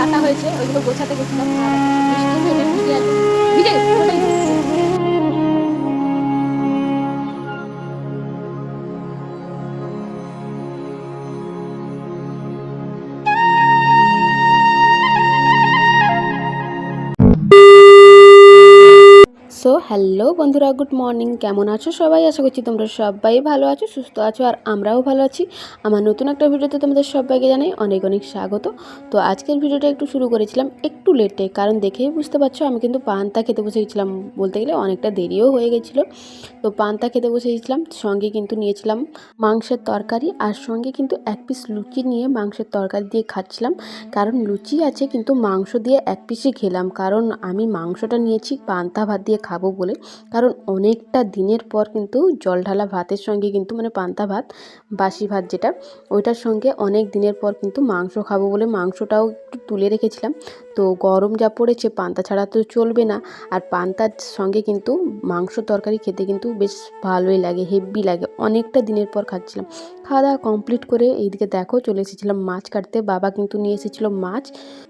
কাটা হয়েছে ওইগুলো গোছাতে গেছিলাম ভিজে হ্যালো বন্ধুরা, গুড মর্নিং। কেমন আছো সবাই? আশা করছি তোমরা সবাই ভালো আছো, সুস্থ আছো, আর আমরাও ভালো আছি। আমার নতুন একটা ভিডিওতে তোমাদের সবাইকে জানাই অনেক অনেক স্বাগত। তো আজকের ভিডিওটা একটু শুরু করেছিলাম একটু লেটে কারণ দেখেই বুঝতে পারছ, আমি কিন্তু পান্তা খেতে বসে গেছিলাম বলতে গেলে অনেকটা দেরিও হয়ে গেছিল। তো পান্তা খেতে বসে গেছিলাম সঙ্গে কিন্তু নিয়েছিলাম মাংসের তরকারি, আর সঙ্গে কিন্তু এক পিস লুচি নিয়ে মাংসের তরকারি দিয়ে খাচ্ছিলাম। কারণ লুচি আছে, কিন্তু মাংস দিয়ে এক পিসই খেলাম। কারণ আমি মাংসটা নিয়েছি, পান্তা ভাত দিয়ে খাব বলে। কারণ অনেকটা দিনের পর কিন্তু জল ঢালা ভাতের সঙ্গে কিন্তু মানে পান্তা ভাত, বাসি ভাত যেটা, ওইটার সঙ্গে অনেক দিনের পর কিন্তু মাংস খাব বলে মাংসটাও একটু তুলে রেখেছিলাম। তো গরম যা পড়েছে, পান্তা ছাড়া তো চলবে না। আর পান্তার সঙ্গে কিন্তু মাংস তরকারি খেতে কিন্তু বেশ ভালোই লাগে হেভি লাগে। অনেকটা দিনের পর খাচ্ছিলাম। খাওয়া দাওয়া কমপ্লিট করে এইদিকে দেখো, চলে এসেছিলাম মাছ কাটতে। বাবা কিন্তু নিয়ে এসেছিল মাছ।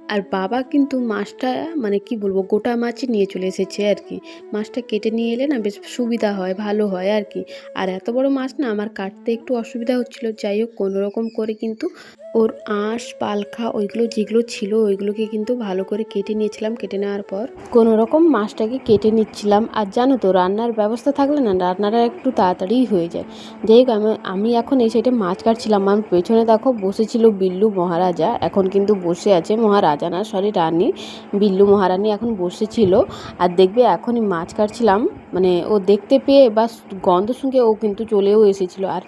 আর বাবা কিন্তু মাছটা মানে কি বলব, গোটা মাছই নিয়ে চলে এসেছে আর কি। মাছটা কেটে নিয়ে এলে না বেশ সুবিধা হয়, ভালো হয় আর কি। আর এত বড় মাছ না আমার কাটতে একটু অসুবিধা হচ্ছিল, যাই হোক কোনোরকম করে কিন্তু ওর আঁশ, পালখা, ওইগুলো যেগুলো ছিল, ওইগুলোকে কিন্তু ভালো করে কেটে নিয়েছিলাম। কেটে নেওয়ার পর কোনো রকম মাছটাকে কেটে নিচ্ছিলাম। আর জানো তো, রান্নার ব্যবস্থা থাকলে না, রান্নাটা একটু তাড়াতাড়িই হয়ে যায়। যাই আমি আমি এখন এই সাইডে মাছ কাটছিলাম। আমার পেছনে দেখো বসেছিল বিল্লু মহারাজা। এখন কিন্তু বসে আছে মহারাজা না সরি রানী। বিল্লু মহারানী এখন বসেছিল। আর দেখবে, এখনই মাছ কাটছিলাম। মানে ও দেখতে পেয়ে বা গন্ধ শুঁকে ও কিন্তু চলেও এসেছিল। আর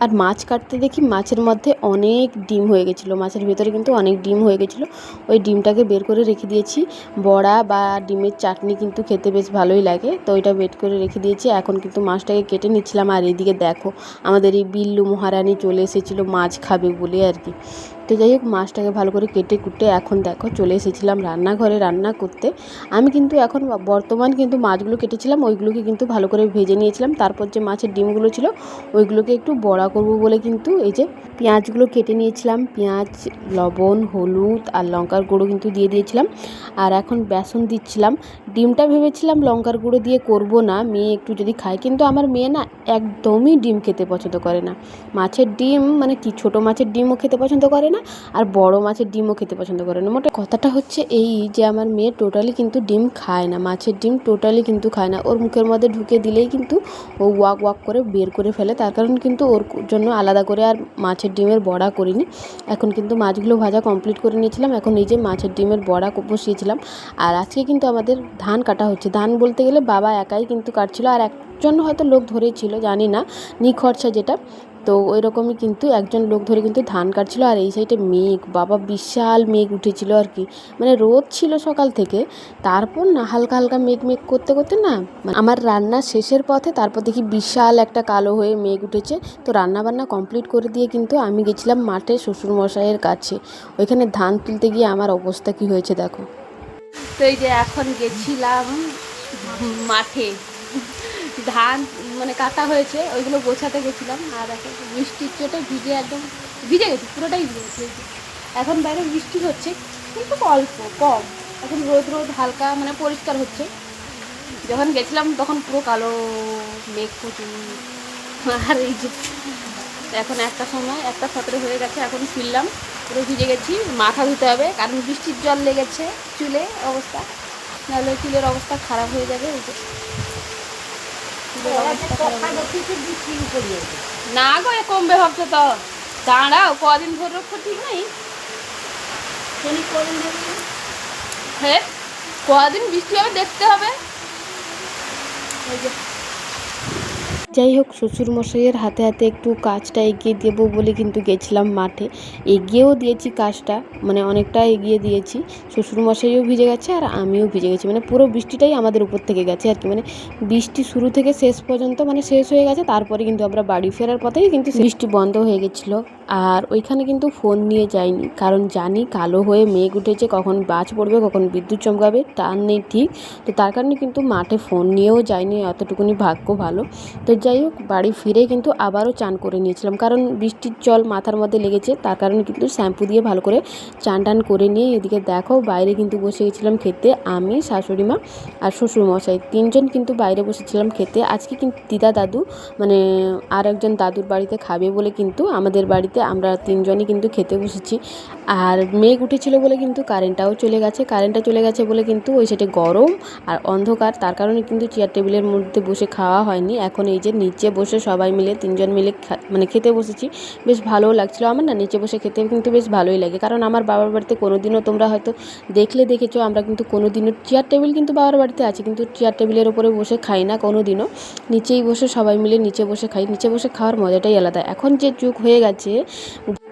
আর মাছ কাটতে দেখি মাছের মধ্যে অনেক ডিম হয়ে গেছিল। মাছের ভেতরে কিন্তু অনেক ডিম হয়ে গেছিল। ওই ডিমটাকে বের করে রেখে দিয়েছি। বড়া বা ডিমের চাটনি কিন্তু খেতে বেশ ভালোই লাগে। তো ওইটা বেট করে রেখে দিয়েছি। এখন কিন্তু মাছটাকে কেটে নিচ্ছিলাম। আর এদিকে দেখো, আমাদের এই বিল্লু মহারানী চলে এসেছিল মাছ খাবে বলে আর কি। তো যাই হোক, মাছটাকে ভালো করে কেটে কুটে এখন দেখো চলে এসেছিলাম রান্নাঘরে রান্না করতে। আমি কিন্তু এখন বর্তমান কিন্তু মাছগুলো কেটেছিলাম, ওইগুলোকে কিন্তু ভালো করে ভেজে নিয়েছিলাম। তারপর যে মাছের ডিমগুলো ছিল, ওইগুলোকে একটু বড়া করব বলে কিন্তু এই যে পেঁয়াজগুলো কেটে নিয়েছিলাম। পেঁয়াজ, লবণ, হলুদ আর লঙ্কার গুঁড়ো কিন্তু দিয়ে দিয়েছিলাম। আর এখন বেসন দিচ্ছিলাম। ডিমটা ভেবেছিলাম লঙ্কার গুঁড়ো দিয়ে করব না, মেয়ে একটু যদি খায়। কিন্তু আমার মেয়ে না একদমই ডিম খেতে পছন্দ করে না। মাছের ডিম মানে কি ছোটো মাছের ডিমও খেতে পছন্দ করে না আর বড় মাছের ডিমও খেতে পছন্দ করে না। মোটে কথাটা হচ্ছে এই যে, আমার মেয়ে টোটালি কিন্তু ডিম খায় না। মাছের ডিম টোটালি কিন্তু খায় না। ওর মুখের মধ্যে ঢুকে দিলেই কিন্তু ও ওয়াক ওয়াক করে বের করে ফেলে। তার কারণ কিন্তু ওর জন্য আলাদা করে আর মাছের ডিমের বড়া করিনি। এখন কিন্তু মাছগুলো ভাজা কমপ্লিট করে নিয়েছিলাম। এখন এই যে মাছের ডিমের বড়া বসিয়েছিলাম। আর আজকে কিন্তু আমাদের ধান কাটা হচ্ছে। ধান বলতে গেলে বাবা একাই কিন্তু কাটছিল। আর একজন হয়তো লোক ধরেছিল জানি না। নিখরচা যেটা। তো ওই রকমই কিন্তু একজন লোক ধরে কিন্তু ধান কাটছিল আর এই সাইডে মেঘ, বাবা বিশাল মেঘ উঠেছিল আর কি। মানে রোদ ছিল সকাল থেকে, তারপর না হালকা হালকা মেঘ মেঘ করতে করতে না আমার রান্না শেষের পথে তারপর দেখি বিশাল একটা কালো হয়ে মেঘ উঠেছে। তো রান্না বান্না কমপ্লিট করে দিয়ে কিন্তু আমি গেছিলাম মাঠে শ্বশুরমশাইয়ের কাছে। ওইখানে ধান তুলতে গিয়ে আমার অবস্থা কি হয়েছে দেখো। তো এই যে এখন গেছিলাম মাঠে। ধান মানে কাটা হয়েছে, ওইগুলো গোছাতে গেছিলাম, আর এখন বৃষ্টির চোটে ভিজে একদম, ভিজে গেছে, পুরোটাই ভিজে গেছে এখন বাইরে বৃষ্টি হচ্ছে, কিন্তু অল্প, কম। এখন রোদ রোদ, হালকা মানে পরিষ্কার হচ্ছে। যখন গেছিলাম, তখন পুরো কালো মেঘ প্রচুর আর এই যে, এখন একটা সময়, একটা সতেরো হয়ে গেছে, এখন ফিরলাম, পুরো ভিজে গেছি, মাথা ধুতে হবে, কারণ বৃষ্টির জল লেগেছে, চুলে অবস্থা। নাহলে চুলের অবস্থা খারাপ হয়ে যাবে, এই যে। না গো এ কমবে ভাবছ তো। দাঁড়াও কদিন ধরে রক্ষ ঠিক নেই? হ্যাঁ কদিন বৃষ্টি হবে দেখতে হবে। যাই হোক, শ্বশুরমশাইয়ের হাতে হাতে একটু কাজটা এগিয়ে দেবো বলে কিন্তু গেছিলাম মাঠে। এগিয়েও দিয়েছি কাজটা মানে অনেকটা এগিয়ে দিয়েছি। শ্বশুরমশাইও ভিজে গেছে আর আমিও ভিজে গেছি। মানে পুরো বৃষ্টিটাই আমাদের উপর থেকে গেছে আর কি। মানে বৃষ্টি শুরু থেকে শেষ পর্যন্ত মানে শেষ হয়ে গেছে, তারপরে কিন্তু আমরা বাড়ি ফেরার পথেই কিন্তু বৃষ্টি বন্ধ হয়ে গেছিল। আর ওইখানে কিন্তু ফোন নিয়ে যাইনি। কারণ জানি কালো হয়ে মেঘ উঠেছে, কখন বাজ পড়বে, কখন বিদ্যুৎ চমকাবে টান নেই ঠিক। তো তার কারণে কিন্তু মাঠে ফোন নিয়েও যাইনি, এতটুকুনি ভাগ্য ভালো। তো যাই হোক, বাড়ি ফিরে কিন্তু আবারও চান করে নিয়েছিলাম। কারণ বৃষ্টির জল মাথার মধ্যে লেগেছে, তার কারণে কিন্তু শ্যাম্পু দিয়ে ভালো করে চান টান করে নিয়ে এদিকে দেখো, বাইরে কিন্তু বসে গেছিলাম খেতে, আমি, শাশুড়ি মা আর শ্বশুরমশাই তিনজন কিন্তু বাইরে বসেছিলাম খেতে। আজকে কিন্তু দিদা দাদু মানে আর একজন দাদুর বাড়িতে খাবে বলে কিন্তু আমাদের বাড়িতে বাড়িতে আমরা তিনজনই কিন্তু খেতে বসেছি। আর মেঘ উঠেছিল বলে কিন্তু কারেন্টটাও চলে গেছে। কারেন্টটা চলে গেছে বলে কিন্তু ওই সাইডে গরম আর অন্ধকার। তার কারণে কিন্তু চেয়ার টেবিলের মধ্যে বসে খাওয়া হয়নি। এখন এই যে নিচে বসে সবাই মিলে তিনজন মিলে মানে খেতে বসেছি। বেশ ভালোও লাগছিল। আমার না নিচে বসে খেতে কিন্তু বেশ ভালোই লাগে। কারণ আমার বাবার বাড়িতে কোনোদিনও তোমরা হয়তো দেখলে দেখেছ, আমরা কিন্তু কোনোদিনও চেয়ার টেবিল কিন্তু বাবার বাড়িতে আছে, কিন্তু চেয়ার টেবিলের ওপরে বসে খাই না কোনো দিনও নিচেই বসে সবাই মিলে নিচে বসে খাই। নিচে বসে খাওয়ার মজাটাই আলাদা। এখন যে যুগ হয়ে গেছে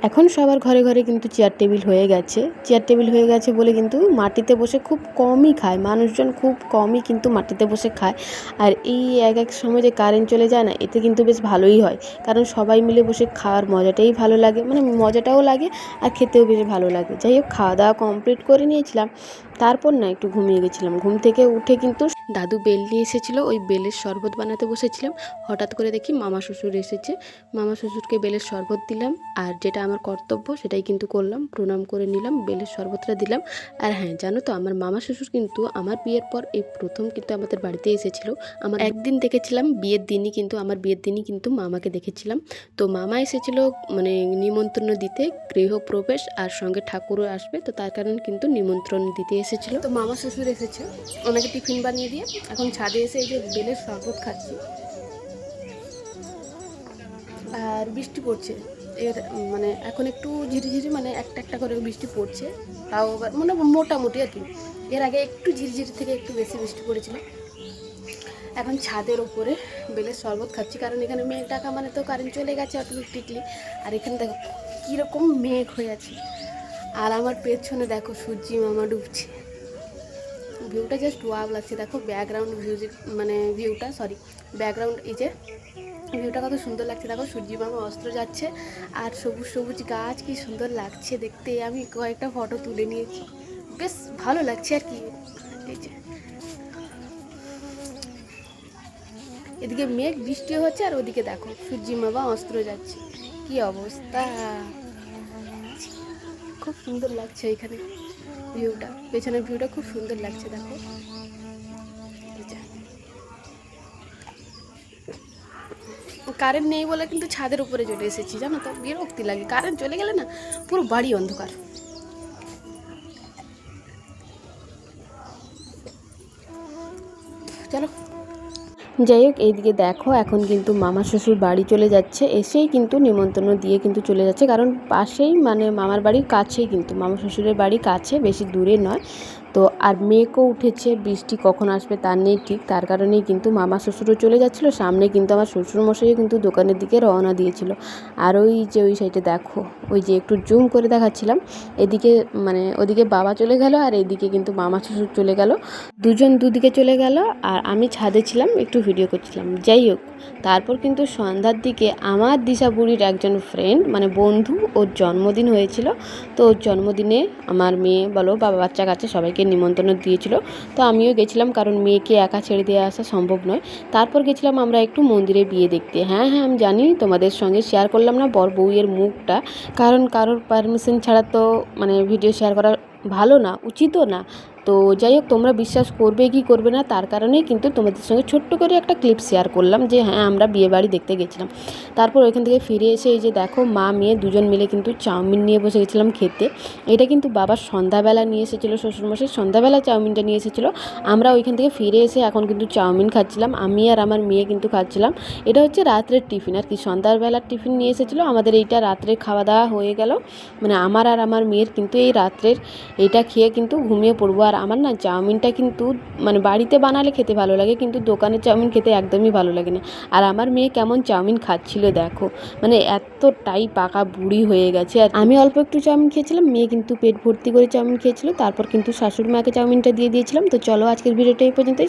এখন সবার ঘরে ঘরে কিন্তু চেয়ার টেবিল হয়ে গেছে। চেয়ার টেবিল হয়ে গেছে বলে কিন্তু মাটিতে বসে খুব কমই খায়। মানুষজন খুব কমই কিন্তু মাটিতে বসে খায়। আর এই এক এক সময় যে কারেন্ট চলে যায় না, এতে কিন্তু বেশ ভালোই হয়। কারণ সবাই মিলে বসে খাওয়ার মজাটাই ভালো লাগে। মানে মজাটাও লাগে আর খেতেও বেশ ভালো লাগে। যাই হোক, খাওয়া দাওয়া কমপ্লিট করে নিয়েছিলাম। তারপর না একটু ঘুমিয়ে গেছিলাম। ঘুম থেকে উঠে কিন্তু দাদু বেল নিয়ে এসেছিল, ওই বেলের শরবত বানাতে বসেছিলাম। হঠাৎ করে দেখি মামা শ্বশুর এসেছে। মামা শ্বশুরকে বেলের শরবত দিলাম, আর যেটা আমার কর্তব্য সেটাই কিন্তু করলাম, প্রণাম করে নিলাম, বেলের শরবতটা দিলাম। আর হ্যাঁ জানো তো, আমার মামা শ্বশুর কিন্তু আমার বিয়ের পর এই প্রথম কিন্তু আমাদের বাড়িতে এসেছিল। আমার একদিন দেখেছিলাম, বিয়ের দিনই কিন্তু, আমার বিয়ের দিনই কিন্তু মামাকে দেখেছিলাম। তো মামা এসেছিল মানে নিমন্ত্রণ দিতে, গৃহপ্রবেশ, আর সঙ্গে ঠাকুরও আসবে, তো তার কারণে কিন্তু নিমন্ত্রণ দিতে এসেছিল। তো মামা শ্বশুর এসেছে, ওনাকে টিফিন বানিয়ে দিয়ে এখন ছাদে এসে এই যে বেলের শরবত খাচ্ছি। আর বৃষ্টি পড়ছে। এর মানে এখন একটু ঝিরিঝিরি মানে একটা একটা করে বৃষ্টি পড়ছে। তাও আবার মানে মোটামুটি আর কি। এর আগে একটু ঝিরিঝিরি থেকে একটু বেশি বৃষ্টি পড়েছিল। এখন ছাদের ওপরে বেলের শরবত খাচ্ছি। কারণ এখানে মেঘ ডাকা মানে তো কারেন্ট চলে গেছে অটোমেটিকলি আর এখানে দেখো কীরকম মেঘ হয়ে আছে। আর আমার পেছনে দেখো সূর্যি মামা ডুবছে। ভিউটা জাস্ট ওয়াও লাগছে। দেখো ব্যাকগ্রাউন্ড মিউজিক মানে ভিউটা সরি ব্যাকগ্রাউন্ড এই যে ভিউটা কত সুন্দর লাগছে। দেখো সূর্যি মামা অস্ত্র যাচ্ছে আর সবুজ সবুজ গাছ, কি সুন্দর লাগছে দেখতে। আমি কয়েকটা ফটো তুলে নিয়েছি। বেশ ভালো লাগছে আর কি। এই যে। এদিকে মেঘ, বৃষ্টি হচ্ছে আর ওদিকে দেখো সূর্যি মামা অস্ত্র যাচ্ছে। কি অবস্থা? খুব সুন্দর লাগছে এখানে ভিউটা, পেছনের ভিউটা খুব সুন্দর লাগছে, দেখো। কারেন্ট নেই বলে কিন্তু ছাদের উপরে চলে এসেছি, জানো তো? বিরক্তি লাগে। কারেন্ট চলে গেলে না পুরো বাড়ি অন্ধকার। চলো। যাই হোক, এইদিকে দেখো, এখন কিন্তু মামা শ্বশুর বাড়ি চলে যাচ্ছে। এসেই কিন্তু নিমন্ত্রণ দিয়ে কিন্তু চলে যাচ্ছে। কারণ পাশেই মানে মামার বাড়ির কাছেই কিন্তু, মামা শ্বশুরের বাড়ি কাছে, বেশি দূরে নয়। তো আর মেয়েকেও উঠেছে, বৃষ্টি কখন আসবে তার নেই ঠিক। তার কারণেই কিন্তু মামা শ্বশুরও চলে যাচ্ছিল, সামনে কিন্তু আমার শ্বশুরমশাইও কিন্তু দোকানের দিকে রওনা দিয়েছিল। আর ওই যে ওই সাইডে দেখো, ওই যে একটু জুম করে দেখাচ্ছিলাম, এদিকে মানে ওদিকে বাবা চলে গেল আর এদিকে কিন্তু মামা শ্বশুর চলে গেল। দুজন দুদিকে চলে গেল আর আমি ছাদে ছিলাম, একটু ভিডিও করছিলাম। যাই হোক, তারপর কিন্তু সন্ধ্যার দিকে আমার দিশা বুড়ির একজন ফ্রেন্ড মানে বন্ধু, ওর জন্মদিন হয়েছিল। তো ওর জন্মদিনে আমার মেয়ে বলো বাবা বাচ্চা কাছে সবাইকে নিমন্ত্রণ দিয়েছিল। তো আমিও গেছিলাম কারণ মেয়েকে একা ছেড়ে দিয়ে আসা সম্ভব নয়। তারপর গেছিলাম আমরা একটু মন্দিরে বিয়ে দেখতে। হ্যাঁ হ্যাঁ আমি জানি, তোমাদের সঙ্গে শেয়ার করলাম না বর বউয়ের মুখটা। কারণ কারোর পারমিশন ছাড়া তো মানে ভিডিও শেয়ার করা ভালো না, উচিতও না। তো যাই হোক, তোমরা বিশ্বাস করবে কি করবে না, তার কারণেই কিন্তু তোমাদের সঙ্গে ছোট্ট করে একটা ক্লিপ শেয়ার করলাম যে হ্যাঁ আমরা বিয়ে বাড়ি দেখতে গেছিলাম। তারপর ওইখান থেকে ফিরে এসে এই যে দেখো, মা, মেয়ে দুজন মিলে কিন্তু চাউমিন নিয়ে বসে গেছিলাম খেতে। এটা কিন্তু বাবার সন্ধ্যাবেলা নিয়ে এসেছিল শ্বশুরমশাই, সন্ধ্যাবেলা চাউমিনটা নিয়ে এসেছিল। আমরা ওইখান থেকে ফিরে এসে এখন কিন্তু চাউমিন খাচ্ছিলাম, আমি আর আমার মেয়ে কিন্তু খাচ্ছিলাম। এটা হচ্ছে রাত্রের টিফিন, আর কি সন্ধ্যাবেলার টিফিন নিয়ে এসেছিল, আমাদের এইটা রাত্রের খাওয়া দাওয়া হয়ে গেল। মানে আমার আর আমার মেয়ের কিন্তু এই রাত্রের এটা খেয়ে কিন্তু ঘুমিয়ে পড়ব, আর আমার না চাউমিনটা কিন্তু মানে বাড়িতে বানালে খেতে ভালো লাগে, কিন্তু দোকানের চাউমিন খেতে একদমই ভালো লাগে না। আর আমার মেয়ে কেমন চাউমিন খাচ্ছিল দেখো মানে এতটাই পাকা বুড়ি হয়ে গেছে। আর আমি অল্প একটু চাউমিন খেয়েছিলাম, মেয়ে কিন্তু পেট ভর্তি করে চাউমিন খেয়েছিল, তারপর কিন্তু শাশুড়ি মাকে চাউমিনটা দিয়ে দিয়েছিলাম। তো চলো আজকের ভিডিওটা এই পর্যন্তই